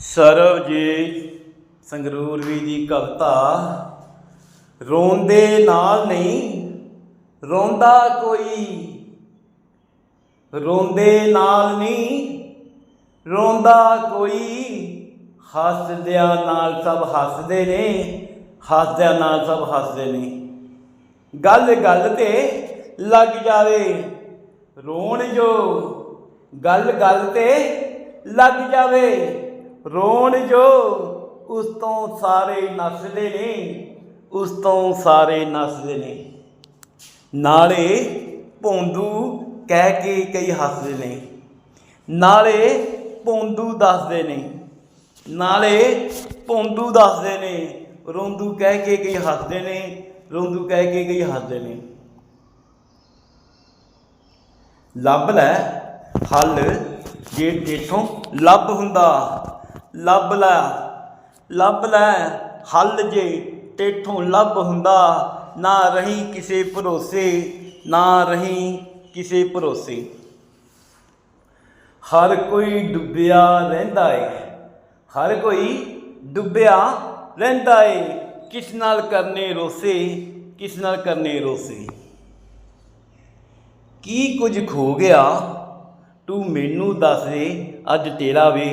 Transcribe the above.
ਸਰਬਜੀਤ ਸੰਗਰੂਰਵੀ ਦੀ ਕਵਿਤਾ। ਰੋਂਦੇ ਨਾਲ ਨਹੀਂ, ਰੋਂਦਾ ਕੋਈ? ਰੋਂਦੇ ਨਾਲ ਨਹੀਂ, ਰੋਂਦਾ ਕੋਈ? ਹੱਸਦਿਆਂ ਨਾਲ ਸਭ ਹੱਸਦੇ ਨੇ, ਹੱਸਦਿਆਂ ਨਾਲ ਸਭ ਹੱਸਦੇ ਨੇ। ਗੱਲ ਗੱਲ ਤੇ ਲੱਗ ਜਾਵੇ, ਰੋਣ ਜੋ। ਗੱਲ ਗੱਲ ਤੇ ਲੱਗ ਜਾਵੇ। ਰੋਣ ਜੋ, ਉਸ ਤੋਂ ਸਾਰੇ ਨੱਸਦੇ ਨੇ, ਉਸ ਤੋਂ ਸਾਰੇ ਨੱਸਦੇ ਨੇ। ਨਾਲੇ ਭੌਂਦੂ ਕਹਿ ਕੇ ਕਈ ਹੱਸਦੇ ਨੇ। ਨਾਲੇ ਭੌਂਦੂ ਦੱਸਦੇ ਨੇ। ਨਾਲੇ ਭੌਂਦੂ ਦੱਸਦੇ ਨੇ। ਰੋਂਦੂ ਕਹਿ ਕੇ ਕਈ ਹੱਸਦੇ ਨੇ, ਰੋਂਦੂ ਕਹਿ ਕੇ ਕਈ ਹੱਸਦੇ ਨੇ। ਲੱਭ ਲੈ, ਹੱਲ ਜੇ ਤੇਥੋਂ ਲੱਭ ਹੁੰਦਾ। ਲੱਭ ਲੈ ਲੱਭ ਲੈ। ਹੱਲ ਜੇ ਤੇਥੋਂ ਲੱਭ ਹੁੰਦਾ, ਨਾ ਰਹੀ ਕਿਸੇ ਭਰੋਸੇ, ਨਾ ਰਹੀ ਕਿਸੇ ਭਰੋਸੇ। ਹਰ ਕੋਈ ਡੁੱਬਿਆ ਰਹਿੰਦਾ ਏ, ਹਰ ਕੋਈ ਡੁੱਬਿਆ ਰਹਿੰਦਾ ਏ। ਕਿਸ ਨਾਲ ਕਰਨੇ ਰੋਸੇ, ਕਿਸ ਨਾਲ ਕਰਨੇ ਰੋਸੇ। ਕੀ ਕੁਝ ਖੋ ਗਿਆ, ਤੂੰ ਮੈਨੂੰ ਦੱਸ ਦੇ, ਅੱਜ ਤੇਰਾ ਵੇ।